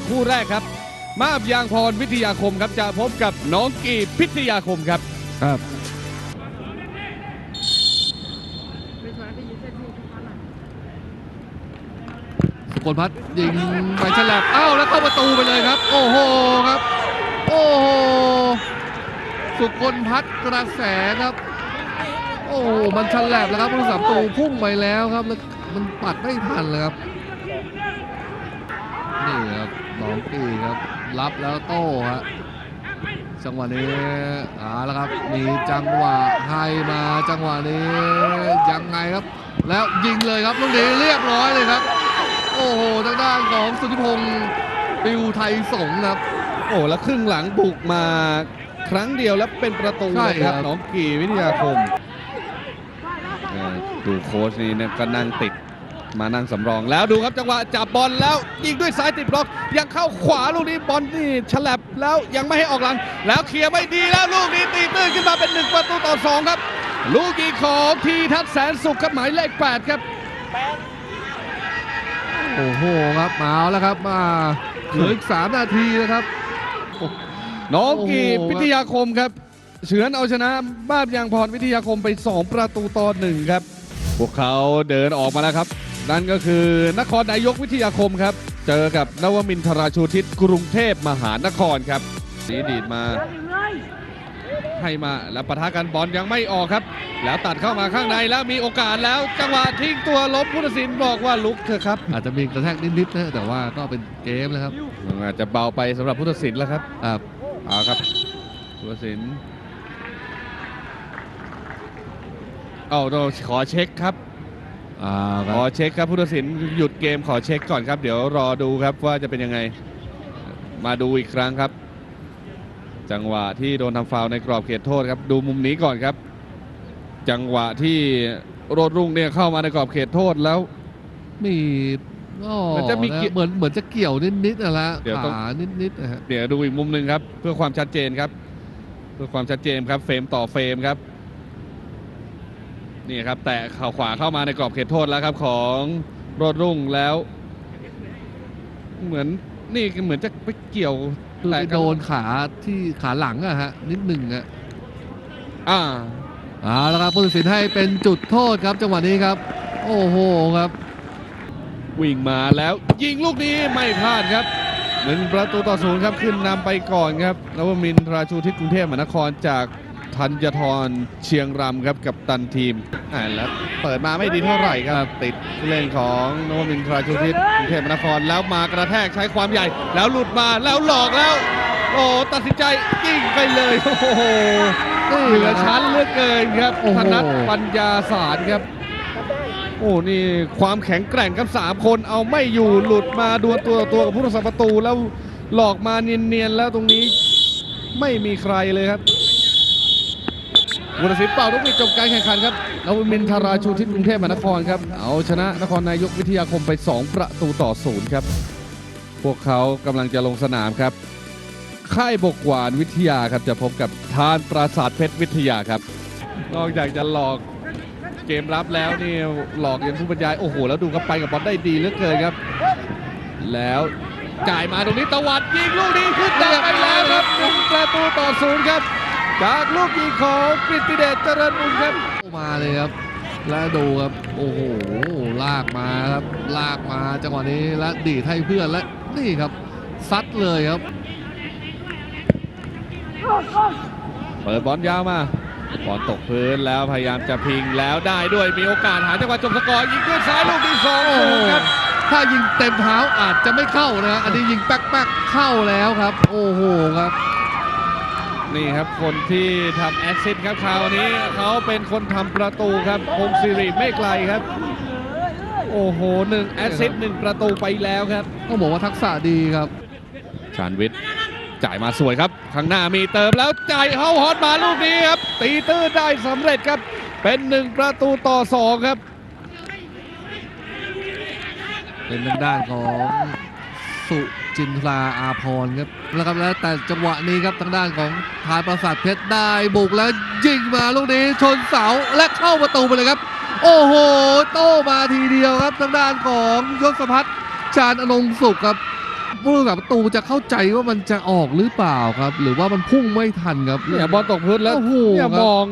จากคู่แรกครับ มาบยางพรวิทยาคมครับจะพบกับน้องกีพิทยาคมครับครับสกลพัฒน์ยิงไปฉลับเอ้าแล้วเข้าประตูไปเลยครับ โอ้โหครับ โอ้โหสุกลพัฒน์กระแสครับ โอ้โหมันฉลับแล้วครับผู้รักษาประตูพุ่งไปแล้วครับแล้วมันปัดไม่ทันเลยครับนี่ ครับน้องกีครับรับแล้วโต้ฮะจังหวะนี้เอาแล้วครับมีจังหวะให้มาจังหวะนี้ยังไงครับ แล้วยิงเลยครับลูกนี้เรียบร้อยเลยครับ โอ้โหทางด้านของสุทธิพงศ์ปิวไทยสงฆ์ครับ โอ้แล้วครึ่งหลังบุกมาครั้งเดียวแล้วเป็นประตูใช่เลยครับครับน้องกีวิทยาคมเออดูโค้ชนี่เนี่ยก็นั่งติด มานั่งสำรองแล้วดูครับจังหวะจับบอลแล้วยิงด้วยซ้ายติดบล็อก ยังเข้าขวาลูกนี้บอลนี่ฉลับแล้วยังไม่ให้ออกหลัง แล้วเคลียร์ไม่ดีแล้วลูกนี้ตีตื้นขึ้นมาเป็นหนึ่งประตูต่อสองครับ ลูกยิงของทีทัศน์แสนสุขครับหมายเลขแปดครับโอ้โหครับมาแล้วครับมาเหลืออีกสามนาทีนะครับน้องกีพิทยาคมครับเฉือนเอาชนะบ้านยางพรวิทยาคมไป 2 ประตูต่อหนึ่งครับ พวกเขาเดินออกมาแล้วครับ นั่นก็คือนครนายกวิทยาคมครับ เจอกับนวมินทราชูทิศกรุงเทพมหานครครับสีดีดมาให้มาแล้วปะทะกันบอลยังไม่ออกครับ แล้วตัดเข้ามาข้างในแล้วมีโอกาสแล้วจังหวะทิ้งตัวล้มผู้ตัดสินบอกว่าลุกเถอะครับ อาจจะมีกระแทกนิดๆนะแต่ว่าก็เป็นเกมแล้วครับอาจจะเบาไปสำหรับผู้ตัดสินแล้วครับอ่าเอาครับผู้ตัดสินเอาเราขอเช็คครับอ่าค ขรับอเช็คครับผู้ตัดสินหยุดเกมขอเช็คก่อนครับ เดี๋ยวรอดูครับว่าจะเป็นยังไง มาดูอีกครั้งครับ จังหวะที่โดนทำฟาวล์ในกรอบเขตโทษครับ ดูมุมนี้ก่อนครับ จังหวะที่โรดรุ่งเนี่ยเข้ามาในกรอบเขตโทษแล้ว มีอ๋อมันจะมีเกี่ยวเหมือนเหมือนจะเกี่ยวนิดๆนะละเดี๋ยวต้องขานิดๆนะฮะเดี๋ยวดูอีกมุมหนึ่งครับ เพื่อความชัดเจนครับ เพื่อความชัดเจนครับ เฟรมต่อเฟรมครับ นี่ครับแตะเข่าขวาเข้ามาในกรอบเขตโทษแล้วครับของโรดรุ่งแล้ว เหมือนนี่เหมือนจะไปเกี่ยวคือแตะไปกันโดนขาที่ขาหลังอะฮะนิดหนึ่งอะอ่าเอาละครับผู้ตัดสินให้เป็นจุดโทษครับ จังหวะนี้ครับ โอ้โหครับ วิ่งมาแล้วยิงลูกนี้ไม่พลาดครับหนึ่งประตูต่อศูนย์ครับขึ้นนำไปก่อนครับนวมินทราชูทิศกรุงเทพมหานครจาก ธัญทรเชียงรำครับกับตันทีมอ่าแล้วเปิดมาไม่ดีเท่าไหร่ครับ ติดผู้เล่นของนวมินทราชูทิศกรุงเทพมหานครแล้วมากระแทกใช้ความใหญ่ แล้วหลุดมาแล้วหลอกแล้ว โอ้ตัดสินใจยิงไปเลย โอ้โหเหลือชั้นเหลือเกินครับโอ้โหธนัทปัญญาสารครับโอ้นี่ความแข็งแกร่งครับสามคนเอาไม่อยู่หลุดมาดวลตัวต่อตัวกับผู้รักษาประตูแล้วหลอกมาเนียนๆแล้วตรงนี้ไม่มีใครเลยครับ วุฒิศิลป์เป่าลูกปิดจบการแข่งขันครับนวมินทาราชูทิศกรุงเทพมหานครครับ เอาชนะนครนายกวิทยาคมไป 2 ประตูต่อศูนย์ครับ พวกเขากำลังจะลงสนามครับ ค่ายบกหวานวิทยาครับจะพบกับทานปราสาทเพชรวิทยาครับ นอกจากจะหลอกเกมรับแล้วนี่หลอกยันผู้บรรยาย โอ้โห แล้วดูครับไปกับบอลได้ดีเหลือเกินครับ แล้วจ่ายมาตรงนี้ตะวัดยิงลูกนี้ขึ้นได้ไปแล้วครับหนึ่งประตูต่อศูนย์ครับ จากลูกยิงของกฤติเดชเจริญบุญครับมาเลยครับ แล้วดูครับโอ้โหลากมาครับลากมาจังหวะนี้แล้วดีดให้เพื่อนและนี่ครับซัดเลยครับเปิดบอลยาวมาบอลตกพื้นแล้วพยายามจะพิงแล้วได้ด้วยมีโอกาสหาจังหวะจบสกอร์ยิงด้วยซ้ายลูกที่สองโอ้โหครับถ้ายิงเต็มเท้าอาจจะไม่เข้านะอันนี้ยิงแป๊กๆเข้าแล้วครับ โอ้โหครับ นี่ครับคนที่ทำแอสซิสต์ครับคราวนี้เขาเป็นคนทำประตูครับพงศิริไม่ไกลครับ โอ้โหหนึ่งแอสซิสต์หนึ่งประตูไปแล้วครับต้องบอกว่าทักษะดีครับ ชานวิทย์จ่ายมาสวยครับ ข้างหน้ามีเติมแล้วจ่ายเข้าฮอตมาลูกนี้ครับ ตีตื้นได้สำเร็จครับ เป็นหนึ่งประตูต่อสองครับ เป็นทางด้านของ สุจินทราอาพรครับแล้วครับแล้วแต่จังหวะนี้ครับทางด้านของทานประสาทเพชรได้บุกแล้วยิงมาลูกนี้ชนเสาและเข้าประตูไปเลยครับ โอ้โห โต้มาทีเดียวครับทางด้านของยศพัฒน์ชาญอนงสุขครับผู้รักษาประตูจะเข้าใจว่ามันจะออกหรือเปล่าครับ หรือว่ามันพุ่งไม่ทันครับเนี่ยบอลตกพื้นแล้วโอ้โหเนี่ยครับ มอง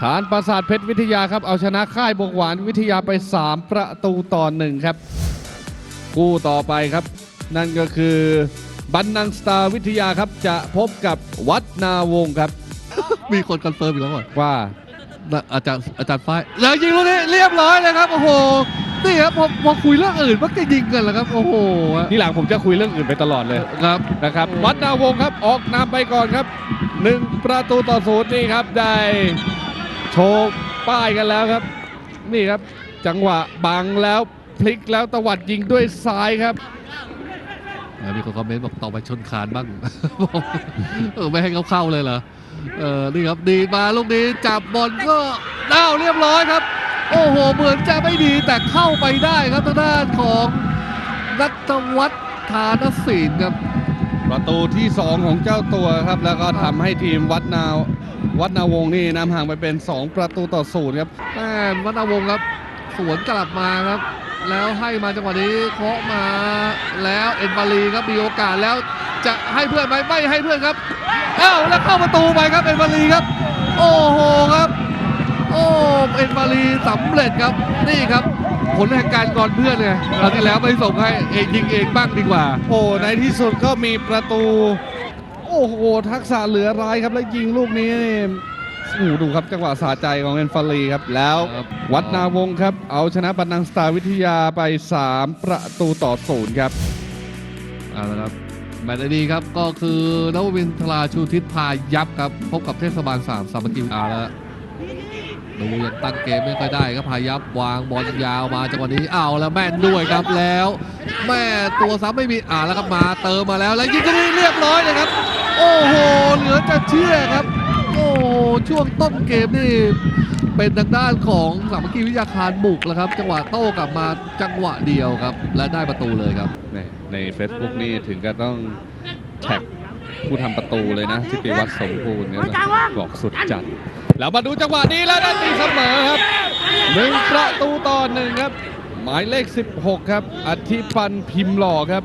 ฐานปราสาทเพชรวิทยาครับ เอาชนะค่ายบวกหวานวิทยาไป 3 ประตูต่อหนึ่งครับ คู่ต่อไปครับ นั่นก็คือบันนังสตาร์วิทยาครับจะพบกับวัดนาวงศ์ครับมีคนคอนเฟิร์มอีกแล้วก่อนว่านะอาจารย์อาจารย์ฝ้ายแล้วยิงลูกนี้เรียบร้อยเลยครับ โอ้โห นี่ครับพอพอคุยเรื่องอื่นมักจะยิงกันแหละครับ โอ้โหที่หลังผมจะคุยเรื่องอื่นไปตลอดเลยครับ นะครับวัดนาวงศ์ครับออกนำไปก่อนครับหนึ่งประตูต่อศูนย์นี่ครับได้โชว์ป้ายกันแล้วครับ นี่ครับ จังหวะบังแล้วพลิกแล้วตวัดยิงด้วยซ้ายครับแล้ว มีคนคอมเมนต์บอกต่อไปชนคานบ้างบอกเออไม่ให้เขาเข้าเลยเหรอเออนี่ครับดีมาลูกนี้จับบอลก็ด้าวเรียบร้อยครับ โอ้โหเหมือนจะไม่ดีแต่เข้าไปได้ครับทางด้านของนัทวัฒน์ธานศิลป์ครับประตูที่ 2 ของเจ้าตัวครับ แล้วก็ทำให้ทีมวัดนาววัดนาวงศ์นี่นำห่างไปเป็น 2 ประตูต่อศูนย์ครับแม่นวัฒนาวงศ์ครับสวนกลับมาครับ แล้วให้มาจังหวะนี้เคาะมาแล้วเอ็นบาลีครับมีโอกาสแล้วจะให้เพื่อนไหมไม่ให้เพื่อนครับอ้าวแล้วเข้าประตูไปครับเอ็นบาลีครับ โอ้โหครับโอ้เอ็นบาลีสำเร็จครับนี่ครับผลแห่งการก่อนเพื่อนไงคราวที่แล้วไม่ส่งให้เองยิงเองบ้างดีกว่า โอ้ในที่สุดก็มีประตู โอ้โหทักษะเหลือร้ายครับแล้วยิงลูกนี้นี่ โอ้โหดูครับจังหวะสาใจของเอนฟาลีครับ แล้วครับวัดนาวงศ์ครับ เอาชนะบันนังสตาร์วิทยาไป 3 ประตูต่อศูนย์ครับเอาละครับแมตช์นี้ครับก็คือนววินทราชูทิศพายับครับ พบกับเทศบาลสามสามัคคีอาแล้วดูยังตั้งเกมไม่ค่อยได้ครับพายับวางบอลยาวมาจังหวะนี้เอาแล้วแม่นด้วยครับแล้ว แม่ตัวซ้ำไม่มีอ่าแล้วครับมาเติมมาแล้วแล้วยิงตรงนี้เรียบร้อยเลยครับ โอ้โหเหลือจะเชื่อครับ โอ้โห ช่วงต้นเกมนี่เป็นทางด้านของสามัคคีวิทยาคารบุกแล้วครับ จังหวะโต้กลับมาจังหวะเดียวครับ และได้ประตูเลยครับ ในใน Facebook นี่ถึงกับต้องแท็กผู้ทำประตูเลยนะทิติวัฒน์สมบูรณ์ครับบอกสุดจัด แล้วมาดูจังหวะนี้แล้วได้ตีเสมอครับหนึ่งประตูต่อหนึ่งครับ หมายเลข 16 ครับอธิปันธ์พิมพ์หล่อครับ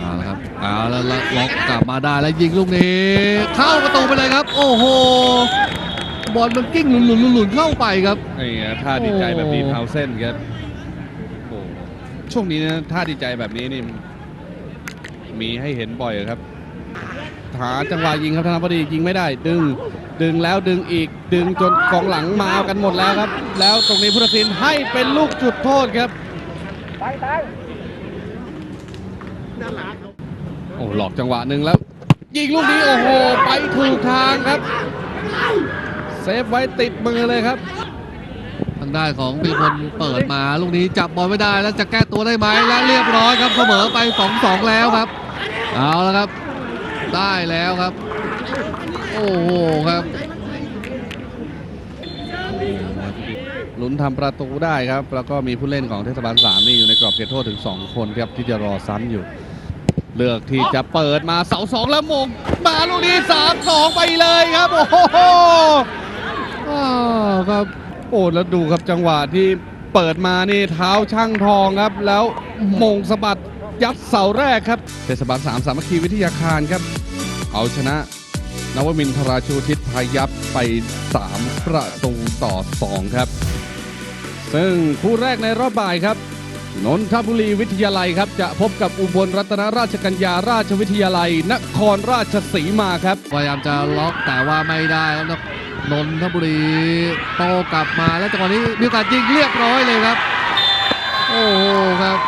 เอาละครับเอาแล้วแล้วล็อกกลับมาได้แล้วยิงลูกนี้ เข้าประตูไปเลยครับ โอ้โหบอลมันกิ้งหลุนหลุนหลุนหลุนเข้าไปครับนี่ไงท่าดีใจแบบนี้โอ้เท้าเส้นครับโอ้ช่วงนี้นะท่าดีใจแบบนี้นี่มีให้เห็นบ่อยครับหาจังหวะยิงครับธนพอดียิงไม่ได้ ดึงดึงแล้วดึงอีกดึงจนกองหลังมากันหมดแล้วครับ แล้วตรงนี้พุทธศิลป์ให้เป็นลูกจุดโทษครับ โอ้หลอกจังหวะหนึ่งแล้ว ยิงลูกนี้โอ้โห ไปถูกทางครับ เซฟไว้ติดมือเลยครับ ทางด้านของพิพลเปิดมาลูกนี้จับบอลไม่ได้แล้วจะแก้ตัวได้ไหมและเรียบร้อยครับเสมอไป2-2แล้วครับ เอาแล้วครับ ได้แล้วครับ โอ้โหครับลุ้นทำประตูได้ครับ แล้วก็มีผู้เล่นของเทศบาล3นี่อยู่ในกรอบเขตโทษถึง 2 คนครับที่จะรอซ้ำอยู่ เลือกที่จะเปิดมาเสาสองแล้วมงมาลูกนี้3 2ไปเลยครับ โอ้โหครับโอ้แล้วดูครับจังหวะที่เปิดมานี่เท้าช่างทองครับ แล้วมงสะบัดยัดเสาแรกครับเทศบาล3สามัคคีวิทยาคารครับ เอาชนะนวมินทราชูทิศพายับไป 3 ประตูต่อ 2 ครับ ซึ่งคู่แรกในรอบบ่ายครับ นนทบุรีวิทยาลัยครับจะพบกับอุบลรัตนราชกัญญาราชวิทยาลัย นครราชสีมาครับพยายามจะล็อกแต่ว่าไม่ได้แล้วนะนนทบุรีโตกลับมาแล้วจังหวะนี้มีโอกาสยิงเรียบร้อยเลยครับ โอ้โหครับ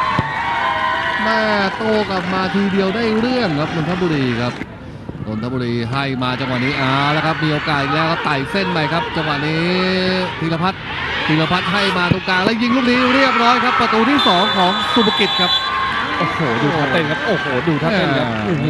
แม่โตกลับมาทีเดียวได้เรื่องครับนนทบุรีครับนนทบุรีให้มาจังหวะนี้เอาแล้วครับมีโอกาสแล้วครับไต่เส้นไปครับ จังหวะนี้ธีรพัฒน์ ธีรพัฒน์ให้มาตรงกลางแล้วยิงลูกนี้เรียบร้อยครับ ประตูที่สองของสุภกิจครับ โอ้โห ดูท่าเต้นครับ โอ้โห ดูท่าเต้นครับโอ้โห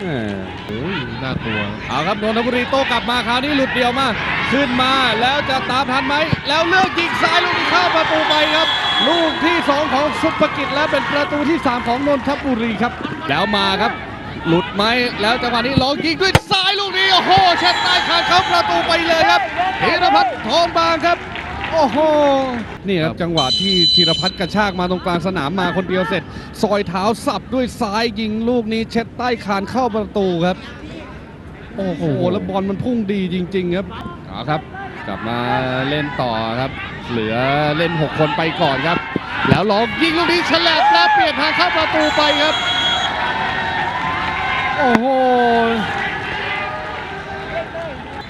แหมโอ้ยน่ากลัวเอาครับนนทบุรีโต้กลับมาคราวนี้หลุดเดียวมาขึ้นมาแล้วจะตามทันไหม แล้วเลือกยิงซ้ายลูกนี้เข้าประตูไปครับ ลูกที่ 2 ของสุภกิจและเป็นประตูที่ 3 ของนนทบุรีครับ แล้วมาครับ หลุดไหมแล้วจังหวะนี้ลองยิงด้วยซ้ายลูกนี้ โอ้โหเช็ดใต้คานเข้าประตูไปเลยครับธีรพัฒน์ทองบางครับ โอ้โห นี่ครับจังหวะที่ธีรพัฒน์กระชากมาตรงกลางสนามมาคนเดียวเสร็จ ซอยเท้าสับด้วยซ้ายยิงลูกนี้ เช็ดใต้คานเข้าประตูครับ โอ้โหแล้วบอลมันพุ่งดีจริง ๆ ครับเอาครับ กลับมาเล่นต่อครับ เหลือเล่น 6 คนไปก่อนครับ แล้วลองยิงลูกนี้ฉลับแล้วเปลี่ยนทางเข้าประตูไปครับ โอ้โห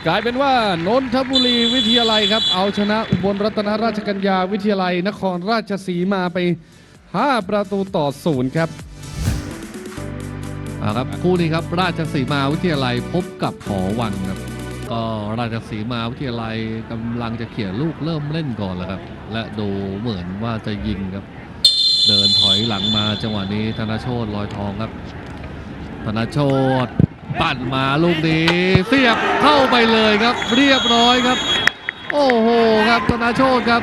กลายเป็นว่านนทบุรีวิทยาลัยครับ เอาชนะอุบลรัตนราชกัญญาวิทยาลัย นครราชสีมาไป 5 ประตูต่อศูนย์ครับอ่าครับคู่นี้ครับราชสีมาวิทยาลัยพบกับหอวังครับ ก็ราชสีมาวิทยาลัยกำลังจะเขี่ยลูกเริ่มเล่นก่อนแล้วครับ และดูเหมือนว่าจะยิงครับ เดินถอยหลังมาจังหวะนี้ธนาโชตลอยทองครับ ธนาโชตปั่นมาลูกนี้เสียบเข้าไปเลยครับ เรียบร้อยครับ โอ้โหครับธนาโชตครับ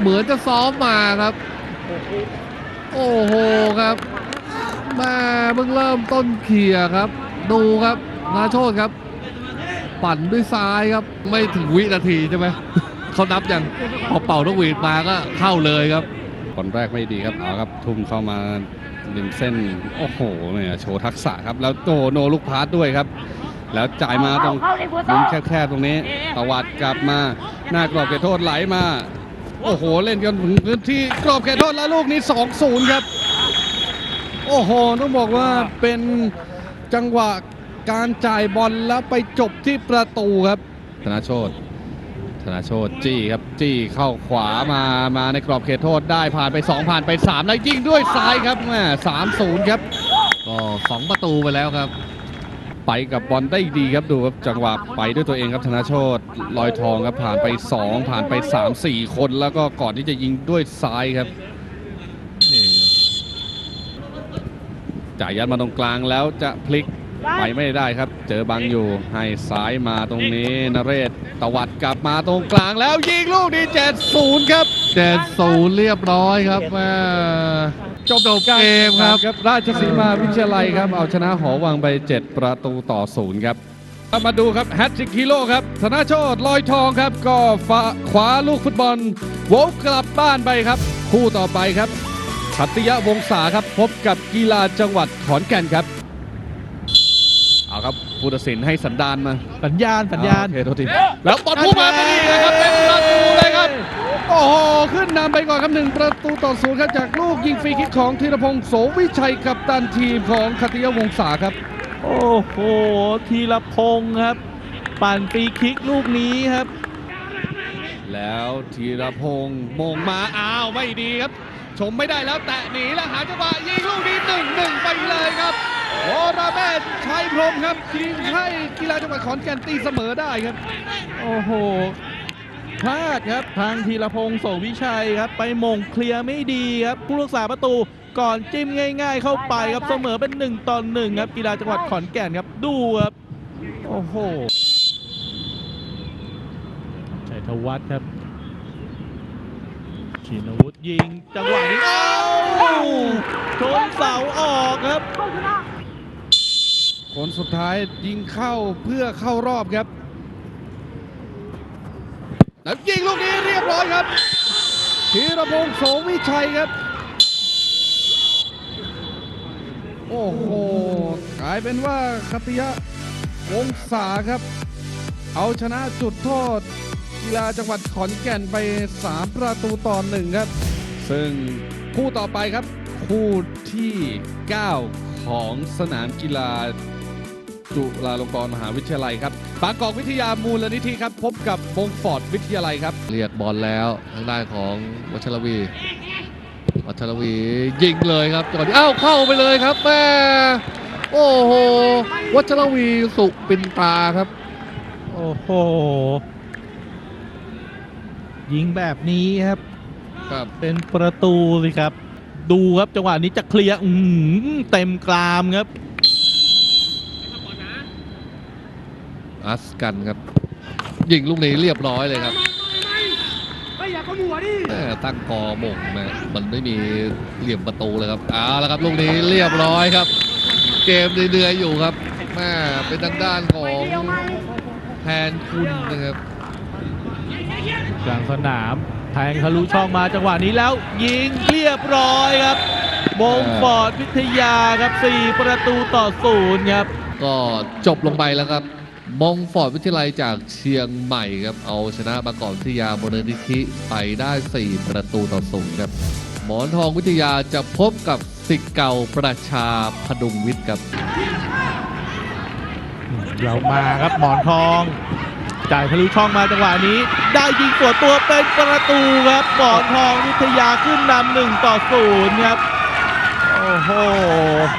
เหมือนจะซ้อมมาครับ โอ้โหครับมาเพิ่งเริ่มต้นเขี่ยครับ ดูครับธนาโชตครับ ปั่นด้วยซ้ายครับ ไม่ถึงวินาทีใช่ไหมเขานับอย่างพอเป่านกหวีดมาก็เข้าเลยครับบอลแรกไม่ดีครับเอาครับทุ่มเข้ามา ริมเส้น โอ้โหเนี่ยโชว์ทักษะครับ แล้วโตโนลูกพาสด้วยครับ แล้วจ่ายมาตรงมุมแคบๆตรงนี้ตวัดกลับมา หน้ากรอบเขตโทษไหลมา โอ้โห เล่นกันถึงพื้นที่กรอบเขตโทษแล้วลูกนี้ 2-0 ครับ โอ้โห ต้องบอกว่าเป็นจังหวะการจ่ายบอลแล้วไปจบที่ประตูครับ ธนาโชต ธนาโชตจี้ครับจี้เข้าขวามามาในกรอบเขตโทษได้ผ่านไป 2 ผ่านไป 3 แล้วยิงด้วยซ้ายครับแม่สามศูนย์ครับก็สองประตูไปแล้วครับ ไปกับบอลได้ดีครับดูครับจังหวะไปด้วยตัวเองครับธนาโชตลอยทองครับผ่านไป 2 ผ่านไป 3 4 คนแล้วก็ก่อนที่จะยิงด้วยซ้ายครับจ่ายยัดมาตรงกลางแล้วจะพลิก ไปไม่ได้ครับ เจอบังอยู่ ให้ซ้ายมาตรงนี้นเรศตวัดกลับมาตรงกลางแล้วยิงลูกนี้7-0ครับเจ็ดศูนย์เรียบร้อยครับแม่จบจบเกมครับครับราชสีมาวิทยาลัยครับ เอาชนะหอวังไป7ประตูต่อศูนย์ครับมาดูครับแฮตทริกฮีโร่ครับธนาโชตลอยทองครับ ก็ฟ้าขวาลูกฟุตบอลโวลกลับบ้านไปครับ คู่ต่อไปครับขัตติยะวงศาครับ พบกับกีฬาจังหวัดขอนแก่นครับเอาครับ ผู้ตัดสินให้สันดานมาสัญญาณสัญญาณโอเคโทษทีแล้วบอลพุ่งมาพอดีเลยครับเป็นประตูเลยครับโอ้โหขึ้นนำไปก่อนครับหนึ่งประตูต่อศูนย์ครับจากลูกยิงฟรีคิกของธีรพงศ์โสวิชัยกับตันทีมของคติยวงศาครับ โอ้โหทีละพงษ์ครับ ปั่นฟรีคิกลูกนี้ครับ แล้วธีรพงศ์มงมาอ้าวไม่ดีครับ ชมไม่ได้แล้วแตะหนีแล้วหาจังหวะยิงลูกนี้หนึ่งหนึ่งไปเลยครับ วรเมศชัยพรหมครับยิงให้กีฬาจังหวัดขอนแก่นตีเสมอได้ครับ โอ้โหพลาดครับทางทีละพงษ์โสวิชัยครับ ไปมงเคลียร์ไม่ดีครับผู้รักษาประตูก่อนจิ้มง่าย ๆ เข้าไปครับเสมอเป็น1ต่อ1ครับกีฬาจังหวัดขอนแก่นครับดูครับโอ้โหชัยธวัฒน์ครับชินวุฒิยิงจังหวะนี้เอ้าชนเสาออกครับ คนสุดท้ายยิงเข้าเพื่อเข้ารอบครับ แล้วยิงลูกนี้เรียบร้อยครับธีรพงศ์โสวิชัยครับ โอ้โหกลายเป็นว่าคติยะวงศาครับ เอาชนะจุดโทษกีฬาจังหวัดขอนแก่นไป 3 ประตูต่อหนึ่งครับ ซึ่งคู่ต่อไปครับ คู่ที่ 9 ของสนามกีฬา จุฬาลงกรณ์มหาวิทยาลัยครับบางกอกวิทยามูลนิธิครับ พบกับบงฟอร์ดวิทยาลัยครับ เรียกบอลแล้วทางด้านของวัชรวี วัชรวียิงเลยครับจังหวะนี้อ้าวเข้าไปเลยครับแม่โอ้โหวัชรวีสุปินตาครับ โอ้โห ยิงแบบนี้ครับ ครับเป็นประตูสิครับ ดูครับจังหวะนี้จะเคลียร์อื้อหือเต็มกรามครับ อัสกันครับ ยิงลูกนี้เรียบร้อยเลยครับแม่ตั้งกอหม่งนะมันไม่มีเหลี่ยมประตูเลยครับเอาละครับลูกนี้เรียบร้อยครับ เกมเดือยๆอยู่ครับแม่เป็นทางด้านของแทนคุณนะครับกลางสนามแทงทะลุช่องมาจังหวะนี้แล้ว ยิงเรียบร้อยครับมงฟอร์ดวิทยาครับ 4 ประตูต่อศูนย์ครับ ก็จบลงไปแล้วครับ มองฟอร์ดวิทยาลัยจากเชียงใหม่ครับ เอาชนะบางกอกวิทยาบนนิธิไปได้ 4 ประตูต่อศูนย์ครับ หมอนทองวิทยาจะพบกับสิทธิ์เก่าประชาพดุงวิทย์ครับ เรามาครับหมอนทองจ่ายทะลุช่องมาจังหวะนี้ ได้ยิงสวนตัวเป็นประตูครับหมอนทองวิทยาขึ้นนำหนึ่งต่อศูนย์ครับโอ้โห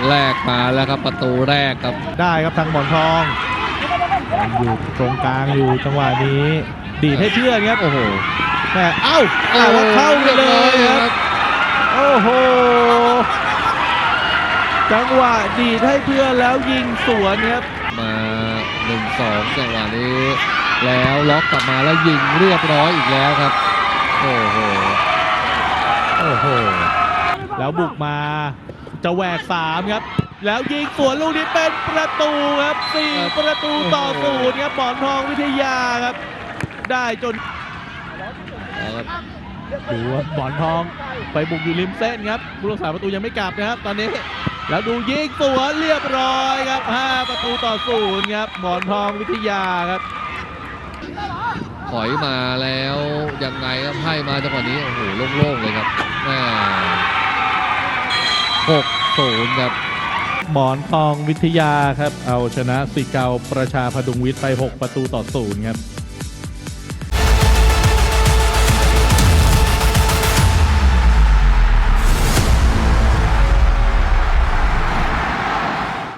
แรกมาแล้วครับประตูแรกครับได้ครับทางหมอนทองยัง อยู่ตรงกลางอยู่จังหวะนี้ดีดให้เพื่อนครับโอ้โหแม่เอ้าแต่ว่าเข้าไปเลยครับโอ้โหจังหวะดีดให้เพื่อนแล้วยิงสวนครับมา1นสองจังหวะนี้ แล้วล็อกกลับมาแล้วยิงเรียบร้อยอีกแล้วครับโอ้โหโอ้โหแล้วบุกมาจะแหวกสามครับ แล้วยิงสวนลูกนี้เป็นประตูครับสี่ครับประตูต่อโอ้โหศูนย์ครับหมอนทองวิทยาครับ ได้จนเอาครับดูว่าหมอนทองไปบุกอยู่ริมเส้นครับผู้รักษาประตูยังไม่กลับนะครับ ตอนนี้แล้วดูยิงสวนเรียบร้อยครับห้าประตูต่อศูนย์ครับหมอนทองวิทยาครับถอยมาแล้วยังไงครับให้มาจังหวะนี้โอ้โหโล่งๆเลยครับแม่หกศูนย์ครับ หมอนทองวิทยาครับ เอาชนะสิเกาประชาพดุงวิทย์ไป 6 ประตูต่อศูนย์ครับ